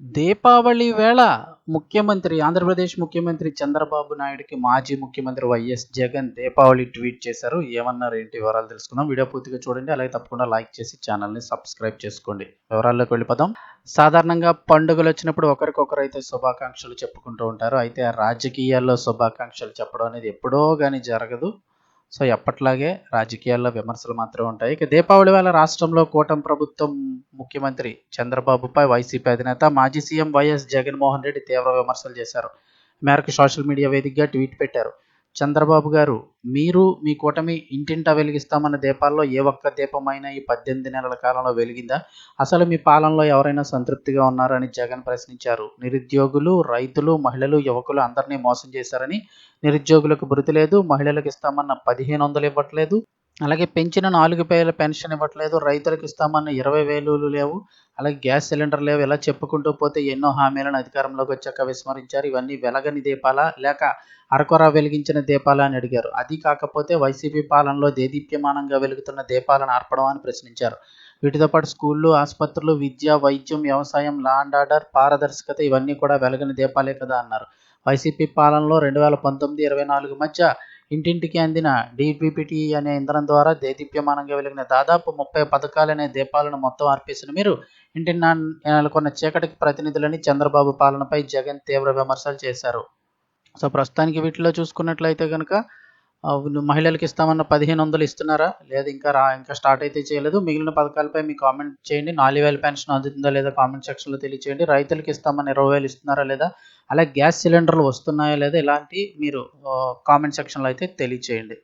దీపావళి వేళ ముఖ్యమంత్రి ఆంధ్రప్రదేశ్ ముఖ్యమంత్రి చంద్రబాబు నాయుడుకి మాజీ ముఖ్యమంత్రి వైఎస్ జగన్ దీపావళి ట్వీట్ చేశారు. ఏమన్నారు ఏంటి వివరాలు తెలుసుకుందాం. వీడియో పూర్తిగా చూడండి. అలాగే తప్పకుండా లైక్ చేసి ఛానల్ని సబ్స్క్రైబ్ చేసుకోండి. వివరాల్లోకి వెళ్ళిపోదాం. సాధారణంగా పండుగలు వచ్చినప్పుడు ఒకరికొకరు అయితే శుభాకాంక్షలు చెప్పుకుంటూ ఉంటారు. అయితే రాజకీయాల్లో శుభాకాంక్షలు చెప్పడం అనేది ఎప్పుడో కానీ జరగదు. సో ఎప్పట్లాగే రాజకీయాల్లో విమర్శలు మాత్రమే ఉంటాయి. ఇక దీపావళి వేళ రాష్ట్రంలో కూటమి ప్రభుత్వం ముఖ్యమంత్రి చంద్రబాబుపై వైసీపీ అధినేత మాజీ సీఎం వైఎస్ జగన్మోహన్ రెడ్డి తీవ్ర విమర్శలు చేశారు. మేరకు సోషల్ మీడియా వేదికగా ట్వీట్ పెట్టారు. చంద్రబాబు గారు మీరు మీ కూటమి ఇంటింటా వెలిగిస్తామన్న దీపాల్లో ఏ ఒక్క దీపమైనా ఈ పద్దెనిమిది నెలల కాలంలో వెలిగిందా? అసలు మీ పాలనలో ఎవరైనా సంతృప్తిగా ఉన్నారని జగన్ ప్రశ్నించారు. నిరుద్యోగులు రైతులు మహిళలు యువకులు అందరినీ మోసం చేశారని నిరుద్యోగులకు భృతి లేదు మహిళలకు ఇస్తామన్న పదిహేను వందలు ఇవ్వట్లేదు. అలాగే పెంచిన నాలుగు పేల పెన్షన్ ఇవ్వట్లేదు రైతులకు ఇస్తామన్న ఇరవై వేలు లేవు అలాగే గ్యాస్ సిలిండర్ లేవు ఇలా చెప్పుకుంటూ పోతే ఎన్నో హామీలను అధికారంలోకి వచ్చాక విస్మరించారు. ఇవన్నీ వెలగని దీపాలా లేక అరకొర వెలిగించిన దీపాలా అని అడిగారు. అది కాకపోతే వైసీపీ పాలనలో దేదీప్యమానంగా వెలుగుతున్న దీపాలను ఆర్పడం అని ప్రశ్నించారు. వీటితో పాటు స్కూళ్ళు ఆసుపత్రులు విద్య వైద్యం వ్యవసాయం లా అండ్ ఆర్డర్ పారదర్శకత ఇవన్నీ కూడా వెలగని దీపాలే కదా అన్నారు. వైసీపీ పాలనలో రెండు వేల పంతొమ్మిది ఇరవై నాలుగు మధ్య ఇంటింటికి అందిన డీబీపీటీ అనే ఇంధనం ద్వారా దేదీప్యమానంగా వెలిగిన దాదాపు ముప్పై పథకాలనే దీపాలను మొత్తం అర్పేసిన మీరు ఇంటి నెలకొన్న చీకటికి ప్రతినిధులని చంద్రబాబు పాలనపై జగన్ తీవ్ర విమర్శలు చేశారు. సో ప్రస్తుతానికి వీటిలో చూసుకున్నట్లయితే కనుక మహిళలకు ఇస్తామన్న పదిహేను వందలు ఇస్తున్నారా? లేదా ఇంకా రా ఇంకా స్టార్ట్ అయితే చేయలేదు. మిగిలిన పథకాలపై మీ కామెంట్ చేయండి. నాలుగు వేల పెన్షన్ అందుతుందా లేదా కామెంట్ సెక్షన్లో తెలియచేయండి. రైతులకు ఇస్తామని ఇరవై వేలు ఇస్తున్నారా లేదా? అలాగే గ్యాస్ సిలిండర్లు వస్తున్నాయా లేదా? ఇలాంటి మీరు కామెంట్ సెక్షన్లో అయితే తెలియచేయండి.